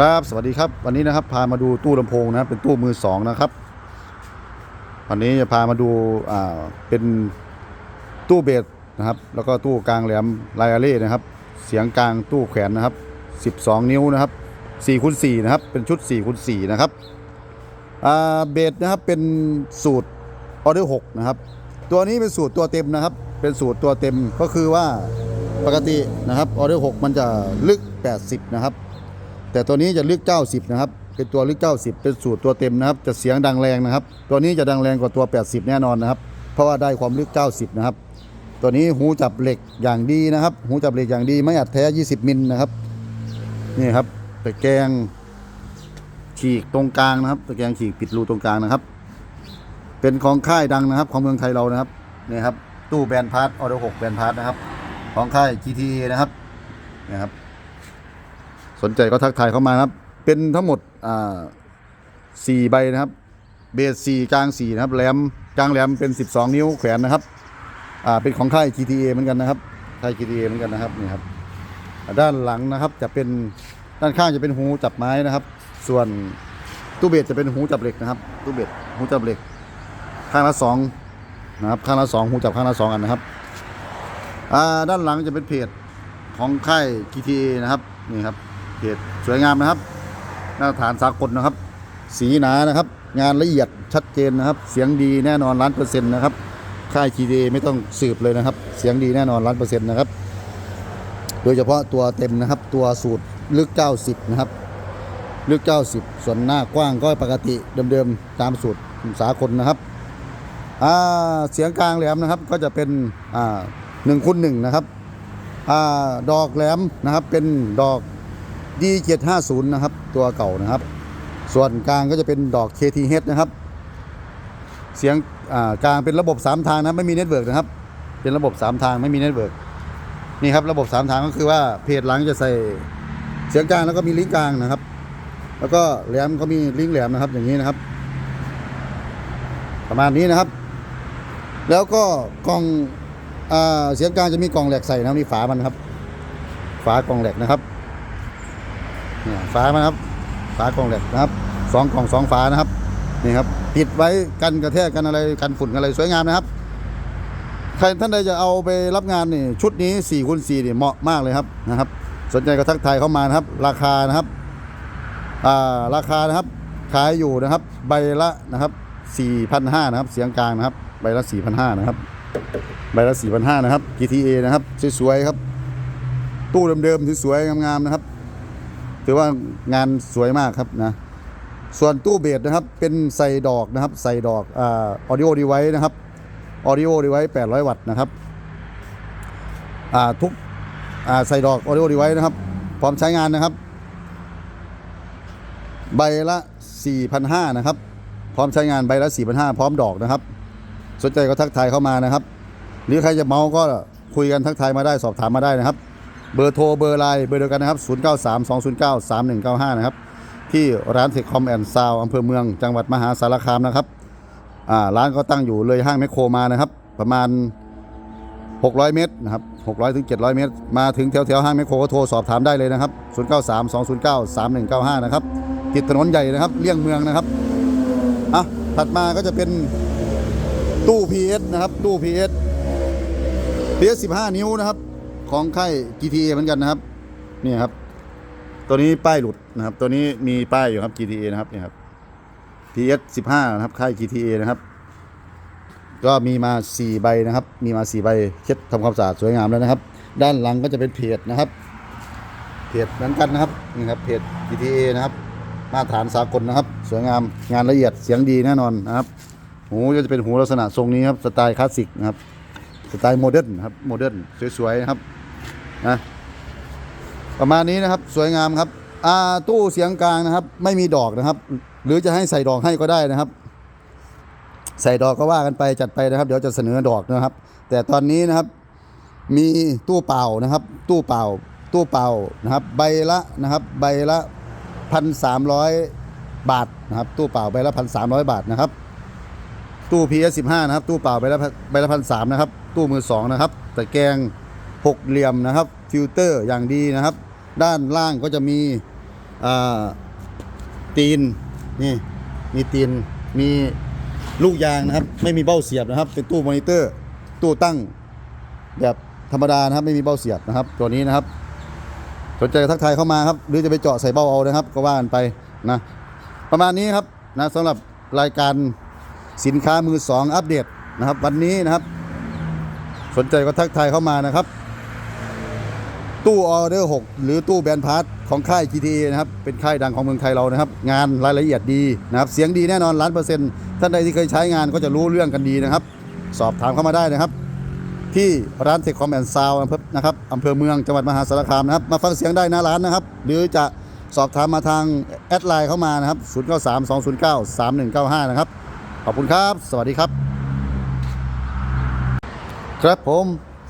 ครับสวัสดีครับวันนี้นะครับพามาดูตู้ลำโพงนะครับเป็นตู้มือสองนะครับ วันนี้จะพามาดูอ่าเป็นตู้เบสนะครับ แล้วก็ตู้กลางแหลมไลอาเล่นะครับ เสียงกลางตู้แขวนนะครับ 12 นิ้วนะครับ4คูณ4นะครับเป็นชุด4คูณ4นะครับอ่าเบสนะครับเป็นสูตรออเดอร์6นะครับ ตัวนี้เป็นสูตรตัวเต็มนะครับ เป็นสูตรตัวเต็มก็คือว่าปกตินะครับออเดอร์6มันจะลึก 80 นะครับ แต่ตัวนี้จะลึก 90 นะครับ เป็นตัวลึก 90 เป็นสูตรตัวเต็มนะครับ จะเสียงดังแรงนะครับ ตัวนี้จะดังแรงกว่าตัว 80 แน่นอนนะครับ เพราะว่าได้ความลึก 90 นะครับ ตัวนี้หูจับเหล็กอย่างดีนะครับ หูจับเหล็กอย่างดี ไม่อัดแท้ 20 มิลนะครับ นี่ครับตะแกรงฉีกตรงกลางนะครับ ตะแกรงฉีกปิดรูตรงกลางนะครับ เป็นของค่ายดังนะครับ ของเมืองไทยเรานะครับ นี่ครับ ตู้แบรนด์พาร์ทออเดอร์6แบรนด์พาร์ทนะครับ ของค่าย GTA นะครับ นะครับ สนใจก็ทักทายเข้ามาครับ เป็นทั้งหมดอ่าสี่ใบนะครับ เบสสี่กลางสี่นะครับแหลมกลางแหลมเป็น 12 นิ้วแขวนนะครับอ่าเป็นของค่าย GTA เหมือนกันนะครับค่าย GTA เหมือนกันนะครับนี่ครับด้านหลังนะครับจะเป็นด้านข้างจะเป็นหูจับไม้นะครับ ส่วนตู้เบสจะเป็นหูจับเหล็กนะครับตู้เบสหูจับเหล็ก ข้างละสองนะครับข้างละสองหูจับข้างละสองอันนะครับอ่าด้านหลังจะเป็นเพจของค่าย GTA นะครับนี่ครับ เพจสวยงามนะครับมาตรฐานสากลนะครับ สีหนานะครับ งานละเอียดชัดเจนนะครับ เสียงดีแน่นอนล้านเปอร์เซ็นต์นะครับค่าย GTA ไม่ต้องสืบเลยนะครับ เสียงดีแน่นอนล้านเปอร์เซ็นต์นะครับ โดยเฉพาะตัวเต็มนะครับ ตัวสูตรลึก 90 นะครับ ลึก 90 ส่วนหน้ากว้างก็ปกติเดิมๆตามสูตรสากลนะครับเสียงกลางแหลมนะครับก็จะเป็นหนึ่งคูณหนึ่งนะครับอดอกแหลมนะครับเป็นดอก D750 นะครับ ตัวเก่านะครับ ส่วนกลางก็จะเป็นดอก KTH นะครับ เสียงกลางเป็นระบบ 3 ทางนะครับไม่มีเน็ตเวิร์กนะครับ เป็นระบบ 3 ทางไม่มีเน็ตเวิร์กนี่ครับระบบ 3 ทางก็คือว่าเพจหลังจะใส่เสียงกลางแล้วก็มีลิงก์กลางนะครับ แล้วก็แหลมเขามีลิงก์แหลมนะครับอย่างนี้นะครับ ประมาณนี้นะครับ แล้วก็กล่องอเสียงกลางจะมีกล่องแหลกใส่นะครับนี่ฝามันครับ ฝากล่องแหลกนะครับ เนี่ยฝามันครับ ฝากล่องแหลกนะครับสองกล่องสองฝานะครับนี่ครับปิดไว้กันกระแทกกันอะไรกันฝุ่นกันอะไรสวยงามนะครับ ใครท่านใดจะเอาไปรับงานนี่ชุดนี้4ี่คูณสี่นี่เหมาะมากเลยครับนะครับ สนใจก็ทักทายเข้ามานะครับ ราคานะครับอ่าราคานะครับขายอยู่นะครับ ใบละนะครับ4,500นะครับ เสียงกลางนะครับ ใบละ4,500นะครับ ใบละ4,500นะครับ GTA นะครับสวยๆครับ ตู้เดิมๆสวยๆงามๆนะครับ ถือว่างานสวยมากครับนะส่วนตู้เบสนะครับเป็นใส่ดอกนะครับใส่ดอกอ่าออดิโอดีไว้นะครับออดิโอดีไว้800 วัตต์นะครับอ่าทุกอ่าใส่ดอกออดิโอดีไว้นะครับ พร้อมใช้งานนะครับ ใบละ4,500นะครับ พร้อมใช้งานใบละ4,500พร้อมดอกนะครับ สนใจก็ทักทายเข้ามานะครับ หรือใครจะเมาก็คุยกันทักทายมาได้สอบถามมาได้นะครับ เบอร์โทรเบอร์ไลน์เบอร์เดียวกันนะครับ 093 209 3195 นะครับ ที่ร้านเทคคอมแอนด์ซาวอำเภอเมืองจังหวัดมหาสารคามนะครับอ่าร้านก็ตั้งอยู่เลยห้างแมคโครมานะครับ ประมาณ 600 เมตรนะครับ600ถึง700 เมตร มาถึงแถวแถวๆห้างแมคโครก็โทรสอบถามได้เลยนะครับ 093 209 3195 นะครับติดถนนใหญ่นะครับเลี่ยงเมืองนะครับอะถัดมาก็จะเป็นตู้ PS นะครับตู้ PS PS 15 นิ้วนะครับ ของค่าย GTA เหมือนกันนะครับนี่ครับ ตัวนี้ป้ายหลุดนะครับ ตัวนี้มีป้ายอยู่ครับ GTA นะครับนี่ครับ PS 15นะครับค่าย GTA นะครับ ก็มีมา 4 ใบนะครับ มีมา 4 ใบเช็ดทำความสะอาดสวยงามแล้วนะครับ ด้านหลังก็จะเป็นเพจนะครับเพจเหมือนกันนะครับนี่ครับเพจ GTA นะครับ มาตรฐานสากลนะครับ สวยงามงานละเอียดเสียงดีแน่นอนนะครับหูก็จะเป็นหูลักษณะทรงนี้ครับสไตล์คลาสสิกนะครับสไตล์โมเดิร์นครับโมเดิร์นสวยๆนะครับ นะประมาณนี้นะครับสวยงามครับอ่าตู้เสียงกลางนะครับ ไม่มีดอกนะครับ หรือจะให้ใส่ดอกให้ก็ได้นะครับ ใส่ดอกก็ว่ากันไปจัดไปนะครับ เดี๋ยวจะเสนอดอกนะครับ แต่ตอนนี้นะครับ มีตู้เปล่านะครับ ตู้เปล่า ตู้เปล่านะครับ ใบละนะครับ ใบละพันสามร้อยบาทนะครับ ตู้เปล่าใบละพันสามร้อยบาทนะครับ ตู้ PS 15นะครับ ตู้เปล่าใบละใบละพันสามนะครับ ตู้มือสองนะครับตะแกรง หกเหลี่ยมนะครับฟิลเตอร์อย่างดีนะครับ ด้านล่างก็จะมีตีนนี่มีตีนมีลูกยางนะครับ ไม่มีเบ้าเสียบนะครับ เป็นตู้มอนิเตอร์ ตู้ตั้งแบบธรรมดานะครับไม่มีเบ้าเสียบนะครับ ตัวนี้นะครับสนใจทักทายเข้ามาครับ หรือจะไปเจาะใส่เบ้าเอานะครับ ก็ว่ากันไปนะประมาณนี้ครับนะสำหรับรายการสินค้ามือสองอัปเดตนะครับ วันนี้นะครับ สนใจก็ทักทายเข้ามานะครับ ตู้ออเดอร์ 6 หรือตู้แบนพาร์ทของค่าย GTA นะครับ เป็นค่ายดังของเมืองไทยเรานะครับ งานรายละเอียดดีนะครับ เสียงดีแน่นอนล้านเปอร์เซ็นต์ท่านใดที่เคยใช้งานก็จะรู้เรื่องกันดีนะครับ สอบถามเข้ามาได้นะครับ ที่ร้านเทคคอมแอนด์ซาวอำเภอนะครับอำเภอเมืองจังหวัดมหาสารคามนะครับ มาฟังเสียงได้หน้าร้านนะครับ หรือจะสอบถามมาทางแอดไลน์เข้ามานะครับ0 9 3 2 0 9 3 1 9 5 นะครับ ขอบคุณครับ สวัสดีครับ ครับผม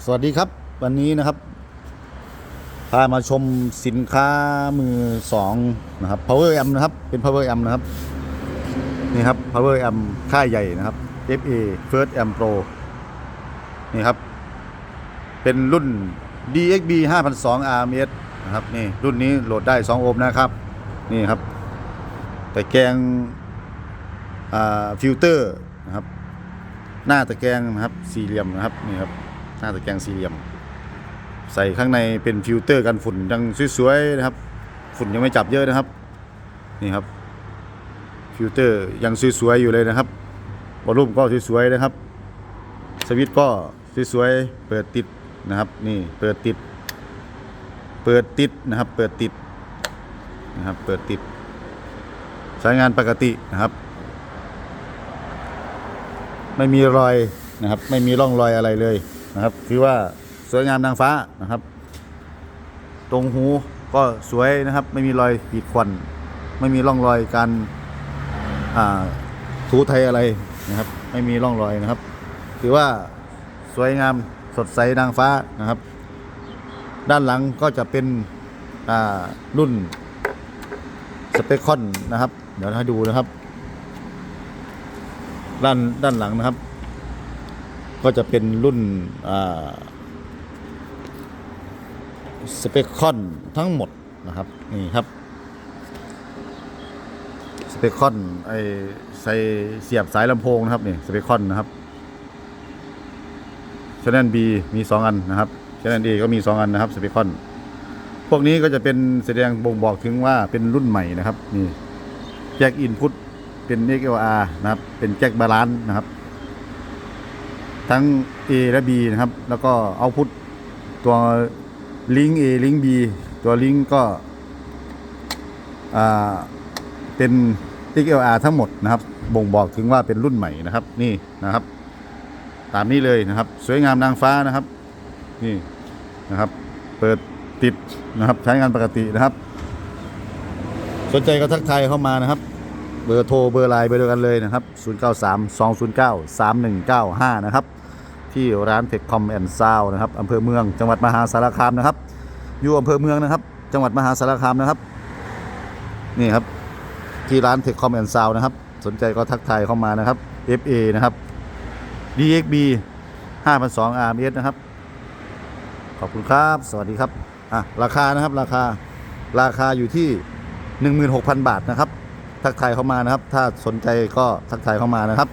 สวัสดีครับ วันนี้นะครับ พามาชมสินค้ามือสองนะครับ Power Amp นะครับ เป็น Power Amp นะครับ นี่ครับ Power Amp ค่ายใหญ่นะครับ FA First Amp Pro นี่ครับ เป็นรุ่น DXB 5002 RMS นะครับ นี่รุ่นนี้โหลดได้ 2 โอห์มนะครับ นี่ครับ แต่แกรงฟิลเตอร์นะครับ หน้าตะแกรงนะครับ สี่เหลี่ยมนะครับ นี่ครับ หน้าตะแกรงสี่เหลี่ยม ใส่ข้างในเป็นฟิลเตอร์กันฝุ่นยังสวยๆนะครับ ฝุ่นยังไม่จับเยอะนะครับ นี่ครับ ฟิลเตอร์ยังสวยๆอยู่เลยนะครับวอลลุ่มก็สวยๆนะครับ สวิตก็สวยๆเปิดติดนะครับ นี่เปิดติด เปิดติดนะครับ เปิดติดนะครับ เปิดติด ใช้งานปกตินะครับ ไม่มีรอยนะครับ ไม่มีร่องรอยอะไรเลยนะครับ คือว่า วยงามนางฟ้านะครับ ตรงหูก็สวยนะครับ ไม่มีรอยขีดข่วนไม่มีร่องรอยการถูไทยอะไรนะครับ ไม่มีร่องรอยนะครับ ถือว่าสวยงามสดใสนางฟ้านะครับ ด้านหลังก็จะเป็นรุ่นสเปคอนนะครับ เดี๋ยวให้ดูนะครับ ด้านด้านหลังนะครับ ก็จะเป็นรุ่น สเปคคอนทั้งหมดนะครับ นี่ครับ สเปคคอนไอใส่เสียบสายลำโพงนะครับนี่สเปคคอนนะครับชแนล B มี 2 อันนะครับชแนล A ก็มี 2 อันนะครับสเปคคอนพวกนี้ก็จะเป็นแสดงบ่งบอกถึงว่าเป็นรุ่นใหม่นะครับนี่แจ็คอินพุตเป็น XLR นะครับ เป็นแจ็คบาลานซ์นะครับ ทั้ง A และ B นะครับ แล้วก็เอาพุทตัว ลิงก์ A ลิงก์ B ตัวลิงก็อ่าเป็น XLR ทั้งหมดนะครับ บ่งบอกถึงว่าเป็นรุ่นใหม่นะครับนี่นะครับ ตามนี้เลยนะครับ สวยงามนางฟ้านะครับนี่นะครับ เปิดติดนะครับใช้งานปกตินะครับ สนใจก็ทักทายเข้ามานะครับ เบอร์โทรเบอร์ไลน์เบอร์เดียกันเลยนะครับ 093 209 3195 นะครับ ที่ร้านเทคคอมแอนด์ซาวนะครับอำเภอเมืองจังหวัดมหาสารคามนะครับ อยู่อำเภอเมืองนะครับ จังหวัดมหาสารคามนะครับ นี่ครับที่ร้านเทคคอมแอนด์ซาวนะครับ สนใจก็ทักทายเข้ามานะครับ FA นะครับ DXB 5002 RMS นะครับ ขอบคุณครับ สวัสดีครับอะราคานะครับราคาราคาอยู่ที่ 16,000 บาทนะครับ ทักทายเข้ามานะครับ ถ้าสนใจก็ทักทายเข้ามานะครับ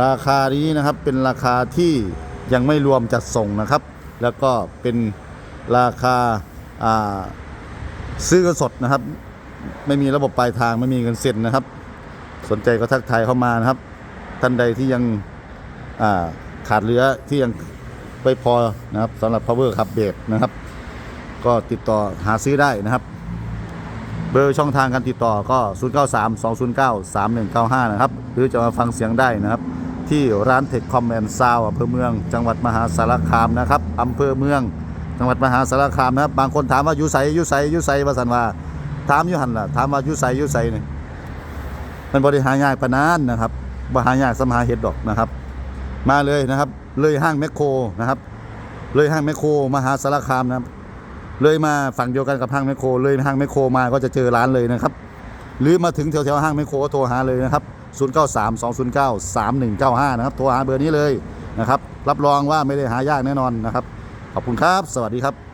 ราคานี้นะครับเป็นราคาที่ยังไม่รวมจัดส่งนะครับ แล้วก็เป็นราคาาซื้อเงินสดนะครับ ไม่มีระบบปลายทางไม่มีเงินเซ็นนะครับ สนใจก็ทักทายเข้ามานะครับ ท่านใดที่ยังาขาดเหลือที่ยังไม่พอนะครับสำหรับ power ขับเบรกนะครับ ก็ติดต่อหาซื้อได้นะครับ เบอร์ช่องทางการติดต่อก็ 093 209 3195 นะครับ หรือจะมาฟังเสียงได้นะครับ ที่ร้านเทคคอมแอนด์ซาวอำเภอเมือง จังหวัดมหาสารคามนะครับอำเภอเมือง จังหวัดมหาสารคามนะครับบางคนถามว่าอยู่ไสอยู่ไสอยู่ไสว่าสันว่าถามอยู่หันล่ะถามว่าอยู่ไสอยู่ไสนี่มันบริหารง่ายปนานนะครับบ่หารยากสมหาเห็ดดอกนะครับ มาเลยนะครับ เลยห้างแมคโครนะครับ เลยห้างแมคโครมหาสารคามนะครับ เลยมาฝั่งเดียวกันกับห้างแมคโครเลยห้างแมคโครมาก็จะเจอร้านเลยนะครับ หรือมาถึงแถวๆห้างแมคโครก็โทรหาเลยนะครับ 093 209 3195 นะครับ โทรหาเบอร์นี้เลยนะครับ รับรองว่าไม่ได้หายากแน่นอนนะครับ ขอบคุณครับ สวัสดีครับ